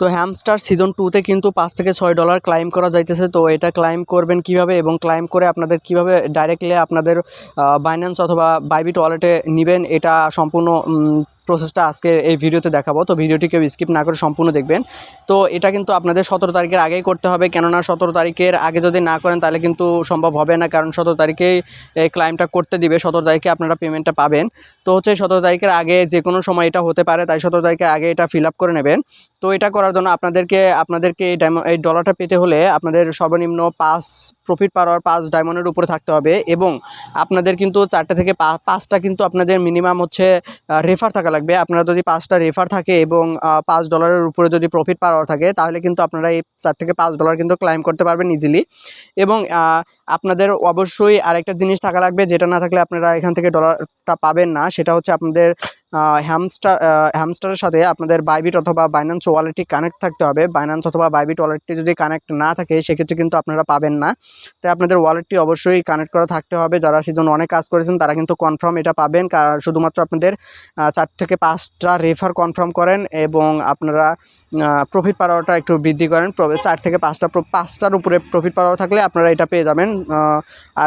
তো hamster season টুতে কিন্তু পাঁচ থেকে ছয় ডলার ক্লাইম করা যাইতেছে। তো এটা ক্লাইম করবেন কীভাবে এবং ক্লাইম করে আপনাদের কীভাবে ডাইরেক্টলি আপনাদের বাইন্যান্স অথবা বাইবিট ওয়ালেটে নেবেন, এটা সম্পূর্ণ প্রসেসটা আজকে এই ভিডিওতে দেখাবো। তো ভিডিওটি কেউ স্কিপ না করে সম্পূর্ণ দেখবেন। তো এটা কিন্তু আপনাদের সতেরো তারিখের আগেই করতে হবে। কেননা সতেরো তারিখের আগে যদি না করেন, তাহলে কিন্তু সম্ভব হবে না। কারণ সতেরো তারিখেই এই ক্লাইমটা করতে দিবে। সতেরো তারিখে আপনারা পেমেন্টটা পাবেন। তো হচ্ছে সতেরো তারিখের আগে যে কোনো সময় এটা হতে পারে। তাই সতেরো তারিখের আগে এটা ফিল করে নেবেন। তো এটা করার জন্য আপনাদেরকে আপনাদেরকে এই ডলারটা পেতে হলে আপনাদের সর্বনিম্ন পাঁচ প্রফিট পাওয়ার পাঁচ ডায়মন্ডের উপরে থাকতে হবে এবং আপনাদের কিন্তু চারটে থেকে পাঁচটা কিন্তু আপনাদের মিনিমাম হচ্ছে রেফার থাকা লাগবে। আপনারা যদি পাঁচটা রেফার থাকে এবং পাঁচ ডলারের উপরে যদি প্রফিট পাওয়ার থাকে, তাহলে কিন্তু আপনারা এই চার থেকে পাঁচ ডলার কিন্তু ক্লাইম করতে পারবেন ইজিলি এবং আপনাদের অবশ্যই আরেকটা জিনিস থাকা লাগবে, যেটা না থাকলে আপনারা এখান থেকে ডলারটা পাবেন না, সেটা হচ্ছে আপনাদের হ্যামস্টার হ্যামস্টারের সাথে আপনাদের বাইবিট অথবা বাইন্যান্স ওয়ালেটটি কানেক্ট থাকতে হবে। বাইন্যান্স অথবা বাইবিট ওয়ালেটটি যদি কানেক্ট না থাকে, সেক্ষেত্রে কিন্তু আপনারা পাবেন না। তাই আপনাদের ওয়ালেটটি অবশ্যই কানেক্ট করা থাকতে হবে। যারা সিজন অনেক কাজ করেছেন, তারা কিন্তু কনফার্ম এটা পাবেন। শুধুমাত্র আপনাদের চার থেকে পাঁচটা রেফার কনফার্ম করেন এবং আপনারা প্রফিট পাওয়াটা একটু বৃদ্ধি করেন। চার থেকে পাঁচটা, পাঁচটার উপরে প্রফিট পাওয়া থাকলে আপনারা এটা পেয়ে যাবেন। আর